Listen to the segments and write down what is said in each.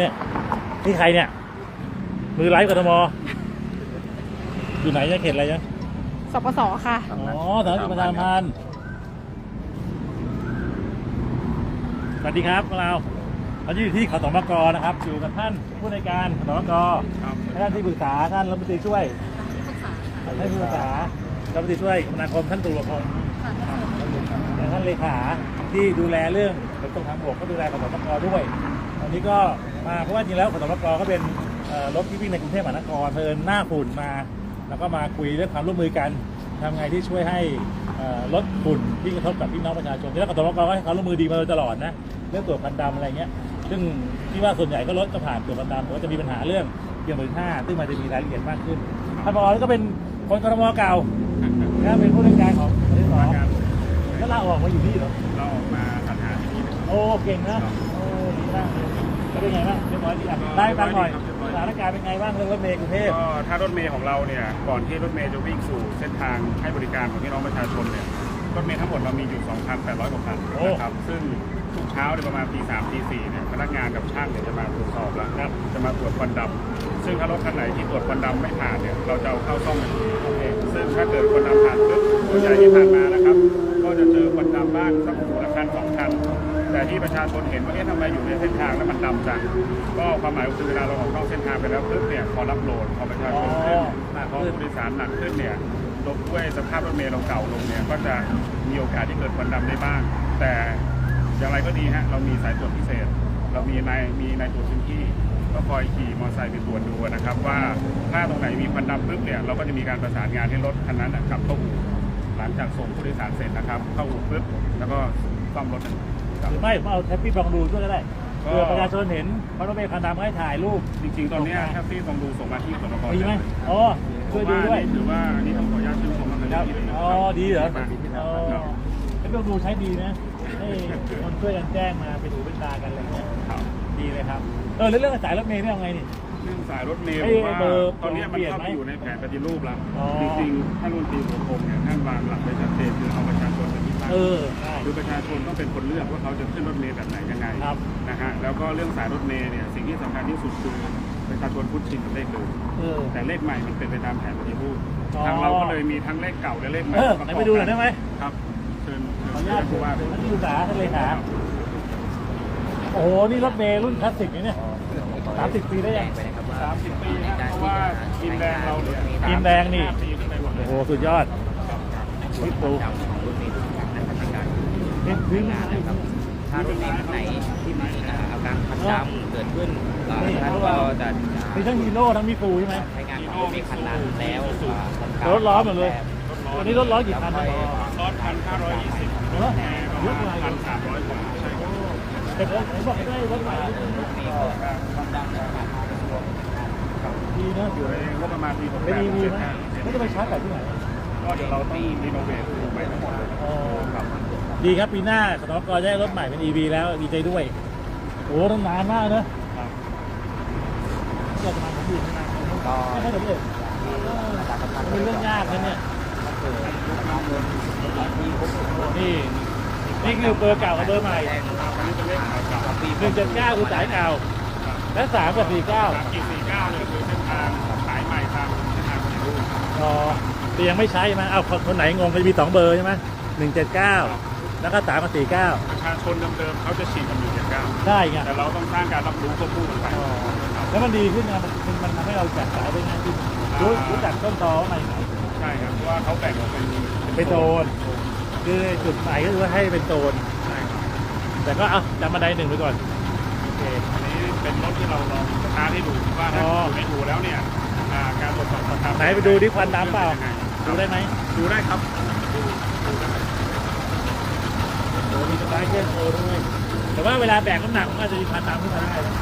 เนี่ยนี่ใครเนี่ย มือไลฟ์กทมอยู่ไหนเนี่ยเขตอะไรเนี่ยสปสค่ะ อ๋อสำนักงานประชาสัมพันธ์สวัสดีครับพวกเราเราอยู่ที่ขสมกนะครับ อยู่กับท่านผู้ในวยการขสมกท่านที่ปรึกษาท่านรัฐมนตรีช่วยท่านที่ปรึกษารัฐมนตรีช่วยคมนาคมท่านตุลพงศ์และท่านเลขาที่ดูแลเรื่องขนส่งทางบกก็ดูแลขสมกด้วยวันนี้ก็ มา เพราะว่าจริงแล้วขสมกก็เป็นเอ่อรถที่วิ่งในกรุงเทพมหานครเพลินหน้าฝุ่นมา แล้วก็มาคุยเรื่องความร่วมมือกันทำไงที่ช่วยให้เอ่อลดฝุ่นที่กระทบกับพี่น้องประชาชนที่แล้วกสมกก็ให้ความร่วมมือดีมาโดยตลอดนะเรื่องตรวจควันดำอะไรเงี้ย ซึ่งที่ว่าส่วนใหญ่ก็รถก็ผ่านตรวจควันดำแต่ว่าจะมีปัญหาเรื่องเกี่ยวกับท่าซึ่งมันจะมีรายละเอียดมากขึ้นท่านผอก็เป็นคนกทมเก่านะเป็นผู้ราชการของประเทศสองก็ลาออกมาอยู่นี่เหรอเราออกมาสรรหาที่นี่โอ้เก่งนะ เป็นไงบ้างเรียบร้อยดีอะได้ฟังหน่อยสถานการณ์เป็นไงบ้างเรื่องรถเมล์กรุงเทพก็ถ้ารถเมล์ของเราเนี่ยก่อนที่รถเมล์จะวิ่งสู่เส้นทางให้บริการของพี่น้องประชาชนเนี่ยรถเมล์ทั้งหมดเรามีอยู่ 2,800 กว่าคันนะครับซึ่งทุกเช้าเนี่ยประมาณตีสามตีสี่เนี่ยพนักงานกับช่างเนี่ยจะมาตรวจสอบแล้วครับจะมาตรวจควันดำซึ่งถ้ารถคันไหนที่ตรวจควันดำไม่ผ่านเนี่ยเราจะเอาเข้าซ่อมทันทีซึ่งถ้าเกิดควันดำผ่านปุ๊บส่วนใหญ่ที่ผ่านมานะครับ ก็จะเจอควันดำบ้างสักคนละคันสองคัน แต่ที่ประชาชนเห็นว่าเอ๊ะทำไมอยู่ในเส้นทางแล้วมันดำจังก็ความหมายก็คือเวลาเราออกนอกเส้นทางไปแล้วปุ๊บเนี่ยพอรับโหลดพอประชาชนขึ้นพอผู้โดยสารหนักขึ้นเนี่ยลงด้วยสภาพรถเมล์เราเก่าลงเนี่ยก็จะมีโอกาสที่เกิดควันดำได้บ้าง แต่อย่างไรก็ดีฮะเรามีสายตรวจพิเศษ เรามีนายมีนายตรวจพื้นที่ก็คอยขี่มอเตอร์ไซค์ไปตรวจดูนะครับ ว่าถ้าตรงไหนมีควันดำปุ๊บเนี่ยเราก็จะมีการประสานงานให้รถคันนั้นน่ะกลับเข้าอู่ห ลังจากส่งผู้โดยสารเสร็จนะครับ เข้าอู่ปุ๊บแล้วก็ซ่อมรถกลับหรือไม่ผมเอาแท็บปี้ลองดูด้วยก็ได้ก็เผื่อประชาชนเห็นเพราะรถเมล์คันดำให้ถ่ายรูปจริงๆ ตอนเนี้ยแท็กซี่ต้องดูส่งมาที่สมกมีไหมอ๋อช่วยดูด้วยถือว่าอันนี้ต้องขออนุญาตชื่นชมทางครับเจ้าหน้าที่เลยนะอ๋อดีเหรอมากอ๋อครับแท็บปี้ลองดูใช้ดีนะให้คนช่วยกันแจ้งมาไปดูเป็นตากันอะไรเงี้ยครับดีเลยครับเออแล้วเรื่องสายรถเมล์นี่เอาไงนี่ เรื่องสายรถเมล์ไอ้ผมว่าเบอร์ตอนเนี้ยมันเปลี่ยนเข้าไหมไปอยู่ในแผนปฏิรูปแล้วอ๋อจริงๆท่านรัฐมนตรีสุพงศ์เนี่ยท่านวางหลักไว้ชัดเจนคือเอาประชาชนเป็นที่ตั้งเออใช่คือประชาชนต้องเป็นคนเลือกว่าเขาจะขึ้นรถเมล์แบบไหนยังไงครับนะฮะแล้วก็เรื่องสายรถเมล์เนี่ยสิ่งที่สำคัญที่สุดคือประชาชนคุ้นชินกับเลขเดิมเออแต่เลขใหม่มันเป็นไปตามแผนปฏิรูปอ๋อทางเราก็เลยมีทั้งเลขเก่าและเลขใหม่เออประไหนกบไปดูหน่อยได้ไหมครับเชิญขออเชินุญาตญผู้ว่าท่านที่ปรึกษาท่านเลขาโอ้โหนี่รถเมล์รุ่นคลาสสิกนี่เนี่ย สามสิบปีได้ยังสามสิบปีนะเพราะว่าทีมแดงเราเนี่ยทีมแดงนี่ ปีขึ้นไปหมดเลโอ้ยโหสุดยอดพี่ปูนี่วิ่งถ้ารถเมล์คันไหนที่มีอาการควันดำเกิดขึ้นอ่าท่านก็จะมีทั้งฮีโร่ทั้งมีปูใช่ไหมใช้งานของรถเมล์คันนั้นแล้วอ่าทำการรถล้อหมดเลยตอนนี้รถล้อกี่คันนะร้อยพันห้าร้อยยี่สิบเออเยอะกว่าพันสามร้อยกว่าใช่ครับ แต่ผมผมบอกให้ได้รถใหม่ดีนะอยู่ในงบประมาณปีหกแปเป็นดดีดีเจ็ดไหมห้าไม่จะไปชาร์จแต่ที่ไหน ก็เดี๋ยวเราต้องรีโนเวทใหม่ทั้งหมดเลยอ๋อดีครับปีหน้าสตอกรจะได้รถใหม่เป็น EV แล้วดีใจด้วยโอ้ต้องนานมากเนอะครับ เกิดมาผมอยู่นานก็ไม่ใช่สำเร็จมันเป็นเรื่องยากนะเนี่ย นี่ นี่คือเบอร์เก่ากับเบอร์ใหม่อันนี้เป็นเลขสายเก่าปีหนึ่งเจ็ดเก้าคือสายเก่า และสามกับสี่เก้าสามกี่สี่เก้าเนี่ยคือเส้นทางสายใหม่ทางเส้นทางปฏิรูปอ๋อแต่ยังไม่ใช้ใช่ไหมเอาคนคนไหนงงก็จะมีสองเบอร์ใช่ไหมหนึ่งเจ็ดเก้าแล้วก็สามกับสี่เก้าประชาชนเดิมๆเขาจะฉีดกันอยู่อย่างเก้าได้ไงแต่เราต้องสร้างการรับรู้ควบคู่กันไปอ๋อแล้วมันดีขึ้นนะมันมันทำให้เราจัดสายได้ง่ายขึ้นรู้รู้จักต้นตอว่ามาจากไหนใช่ครับเพราะว่าเขาแบ่งออกเป็นเป็นโซน คือจุดหมายก็คือว่าให้เป็นโซนใช่ครับแต่ก็เอาจำบันไดหนึ่งไปก่อนโอเคอันนี้เป็นรถที่เราลองสตาร์ทให้ดูว่าถ้าอ๋ออยู่ไม่ถูแล้วเนี่ยอ่าการตรวจสอบสภาพไหนไปดูที่ควันดำเปล่าดูดูได้ไหมดูได้ครับโอ้มีสไตล์เครื่องโอด้วยแต่ว่าเวลาแบกน้ำหนักมันก็จะมีพันตามขึ้นมาได้นะ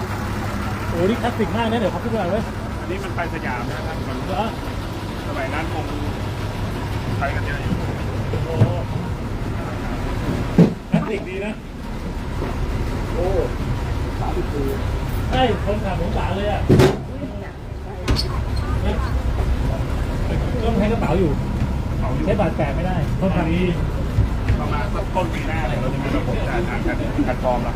โอ้นี่คลาสสิกมากนะเดี๋ยวเขาขึ้นมาเว้ยอันนี้มันไปสยามนะครับมันเหรอสมัยนั้นคงใช้กันเยอะอยู่ โอ้คลาสสิกดีนะ โอ้สามสิบปี เฮ้ยคนขับสงสารเลยอะเนี่ยต้องใช้กระเป๋าอยู่ใช้บาทแปะไม่ได้คนขับนี้ประมาณสักต้นปีหน้าเนี่ยเราจะมีระบบจ่ายทางการแพลตฟอร์มล้ว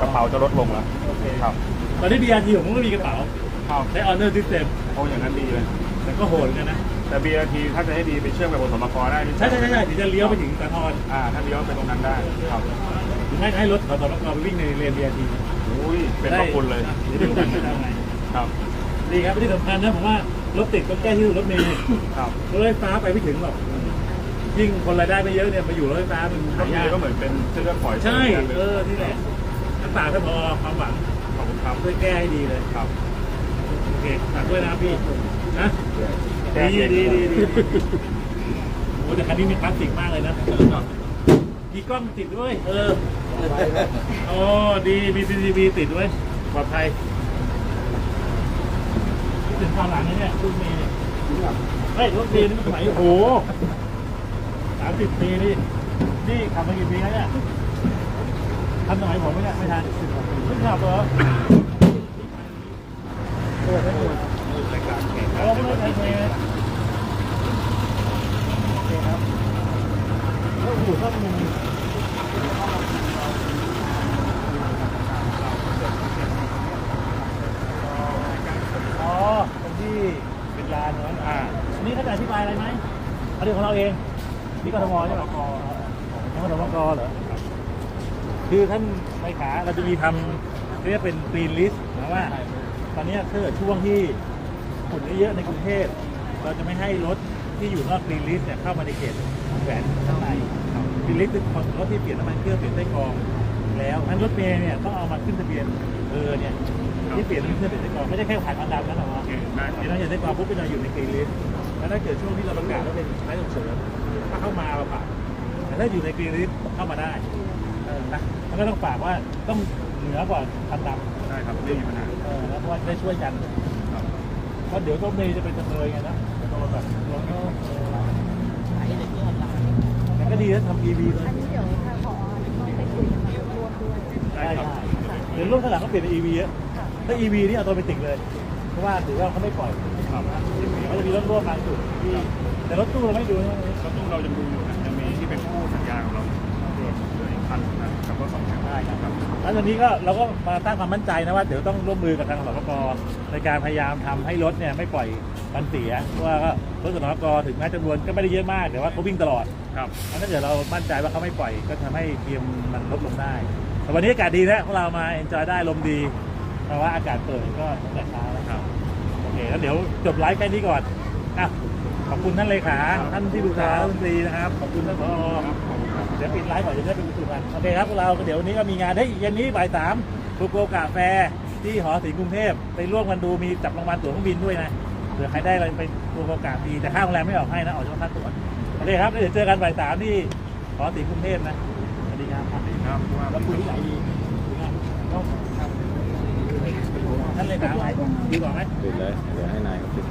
กระเป๋าจะลดลงล้วโอเคครับตอนนี้ BRT ผมก็มีกระเป๋าครับใช้ Honor System โอ้อย่างนั้นดีเลย แต่ก็โหดเนกันนะแต่ BRT ถ้าจะให้ดีไปเชื่อมกับบนสมกได้ใช่ใช่ใช่ใช่ถึงจะเลี้ยวไปถึงสาทรอ่าถ้าเลี้ยวไปตรงนั้นได้ครับใหรือไม่ให้รถขอสมกไปวิ่งในเลน BRT อุ้ยเป็นพระคุณเลยจะได้ดูกันจะทำไงครับ ดีครับที่สำคัญนะผมว่ารถติดก็แก้ที่รถเมล์ครับรถไฟฟ้าไปไม่ถึงหรอกยิ่งคนรายได้ไม่เยอะเนี่ยมาอยู่รถไฟฟ้ามันก็หายากก็เหมือนเป็นเส้นเลือดฝอยใช่กันเลเอยอนี่แหละน้ำตาถ้าพอความหวังขอบคุณครับช่วยแก้ให้ดีเลยครับโอเคฝากด้วยนะครับพี่นะแก้ดีเก่งดีดีดีโอ้แต่คันนี้มีคลาสสิกมากเลยนะ มีกล้องติดด้วย เออโอ้ดีมี CCTV ติดด้วยปลอดภัยนี่ถึงความหลังนะเนี่ยรุ่นเมย์เนี่ยเฮ้ยรถเมย์นี่มันสมัยโอ้โหสามสิบปีนี่นี่ขับมากี่ปีแล้วเนี่ยทันสมัยผมไหมเนี่ยไม่ทันไม่ขับเหรอโอ้ไม่โอ้รายการแข่งเราไม่ได้ใช้เมย์โอเคครับแล้ว อ๋อตรงที่เป็นลานนั้นอ่านี่เขาจะอธิบายอะไรไหมเอาเรื่องของเราเองนี่กทมใช่ไหมกของกทมกเหรอคือท่านเลขาเราจะมีทำเรียกเป็นกรีนลิสต์นะว่า ตอนนี้ถ้าเกิดช่วงที่ฝุ่นเยอะๆในกรุงเทพเราจะไม่ให้รถ ที่อยู่นอกกรีนลิสต์เนี่ยเข้ามาในเขตแหวนข้างในกรีนลิสต์คือรถที่เปลี่ยนน้ำมันเครื่องเปลี่ยนไส้กรองแล้วงั้นรถเมย์เนี่ยต้องเอามาขึ้นทะเบียนเออเนี่ยที่เปลี่ยนน้ำมันเครื่องเปลี่ยนไส้กรองไม่ได้แค่ผ่านอันดับนั้นหรอกโอเคได้เปลี่ยนน้ำมันเครื่องไส้กรองปุ๊บก็จะอยู่ในกรีนลิสต์แล้วถ้าเกิดช่วงที่เราประกาศว่าเป็นใช้ฉุกเฉินถ้าเข้ามาเราผ่านแต่ถ้าอยู่ในกรีนลิสต์เข้ามาได้เออนะมันก็ต้องฝากว่าต้องเหนือกว่าอันดับได้ครับไม่มีปัญหาเออแล้วก็ได้ช่วยกันครับเพราะเดี๋ยวต้นเมย์จะเป็นจำเลยไงนะจะโดน แบบโดนก็เออแต่ก็ดีนะทำ EV เลยอันนี้เดี๋ยวทางผอต้องไปคุยกับทางร่วมด้วยได้ได้เดี๋ยวรุ่นข้างหลังก็เปลี่ยนเป็น EV เยอะถ้า EV นี่เอาตัวไปติดเลย เพราะว่าถือว่าเขาไม่ปล่อยครับเขาจะมีรถร่วมบางจุดที่แต่รถตู้เราไม่ดูนะรถตู้เราจะดูอยู่นะจะมีที่เป็นคู่สัญญาของเราเหลืออีกคันนะ กับรถสองคันได้ครับแล้วตอนนี้ก็เราก็มาสร้างความมั่นใจนะว่าเดี๋ยวต้องร่วมมือกับทางสปกในการพยายามทำให้รถเนี่ยไม่ปล่อยมันเสียเพราะว่าก็รถสปกถึงแม้จำนวนก็ไม่ได้เยอะมากแต่ว่าเขาวิ่งตลอดครับถ้าเกิดเรามั่นใจว่าเขาไม่ปล่อยก็ทำให้เทียมมันลดลงได้แต่วันนี้อากาศดีนะพวกเรามาเอนจอยได้ลมดีเพราะว่าอากาศเปิดก็ตั้งแต่เช้าแล้วครับโอเคแล้วเดี๋ยวจบไลฟ์แค่นี้ก่อนอะขอบคุณท่านเลขาท่านที่ปรึกษารัฐมนตรีนะครับ ขอบคุณท่านผอครับขอบคุณครับเดี๋ยวปิดไลฟ์ก่อนจะได้ไปประชุม กันโอเคครับพวกเราเดี๋ยววันนี้ก็มีงานได้ยเย็นนี้บ่ายสามฟูโกกาแฟที่หอศิลป์กรุงเทพไปร่วมกันดูมีจับรางวัลตั๋วเครื่องบินด้วยนะเผื่อใครได้อะไรไปฟูโกกาฟรีแต่ค่าโรงแรมไม่ออกให้นะออกเฉพาะค่าตั๋วโอเคครับแล้วเดี๋ยวเจอกันบ่ายสามที่หอศิลป์กรุงเทพนะสวัสดีครับครับว่าแล้วคุยที่ไหนดีคุยงานต้องท่านเลขาไหนดีกว่าไหมปิดเลยเดี๋ยวให้นายเขาปิด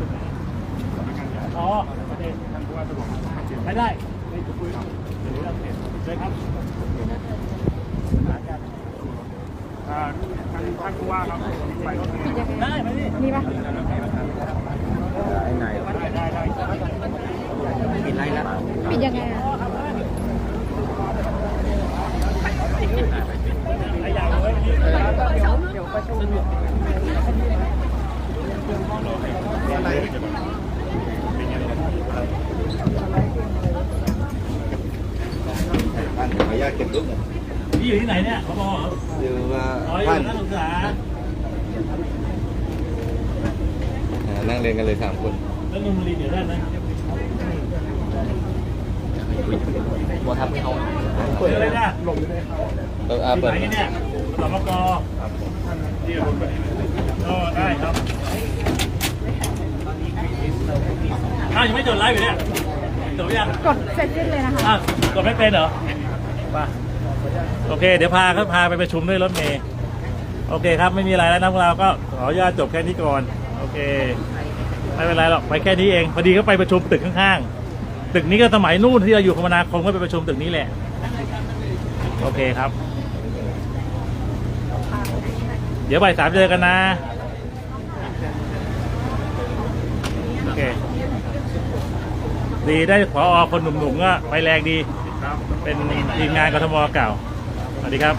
อ๋อประเด็นท่านผู้ว่าสะดวกครับเชิญไม่ได้ไม่คุยเดี๋ยวเราเห็นเลยครับอ่า ท่านท่านผู้ว่าครับไปรถเมล์ได้ไหมนี่มีปะเดี๋ยวให้นายเขาปิดได้ได้ได้ปิดไล่แล้วปิดยังไงอะขยับเลยนี่เดี๋ยวประชุมท่าน ขออนุญาตเก็บรูปหน่อยนี่อยู่ที่ไหนเนี่ยพบเหรอคือว่าอ๋ออยู่ท่านนักศึกษาอ่านั่งเรียนกันเลยสามคน แล้วนุ่มรีเดี๋ยวได้ไหมบัวทับเขาเปิดเลยนะเอออาที่เปิดไหนเนี่ยสมกที่รถไปนี่เลยก็ได้ครับอ้าวยังไม่จดไลฟ์อยู่เนี่ยจดยังกดเสร็จสิ้นเลยนะคะอ้าวกดไม่เป็นเหรอ ป่ะโอเค เดี๋ยวพาเขาพาไปประชุมด้วยรถเมย์โอเคครับ ไม่มีอะไรแล้วนะพวกเราก็ขออนุญาตจบแค่นี้ก่อน โอเค ไม่เป็นไรหรอกไปแค่นี้เองพอดีก็ไปประชุมตึกข้างๆ ตึกนี้ก็สมัยนู่นที่เราอยู่คมนาคมก็ไปประชุมตึกนี้แหละ โอเคครับ เดี๋ยวบ่ายสามเจอกันนะ โอเค ดีได้ขออคนหนุ่มๆก็ไปแรงดี เป็นทีมงานกทมเก่าสวัสดีครับ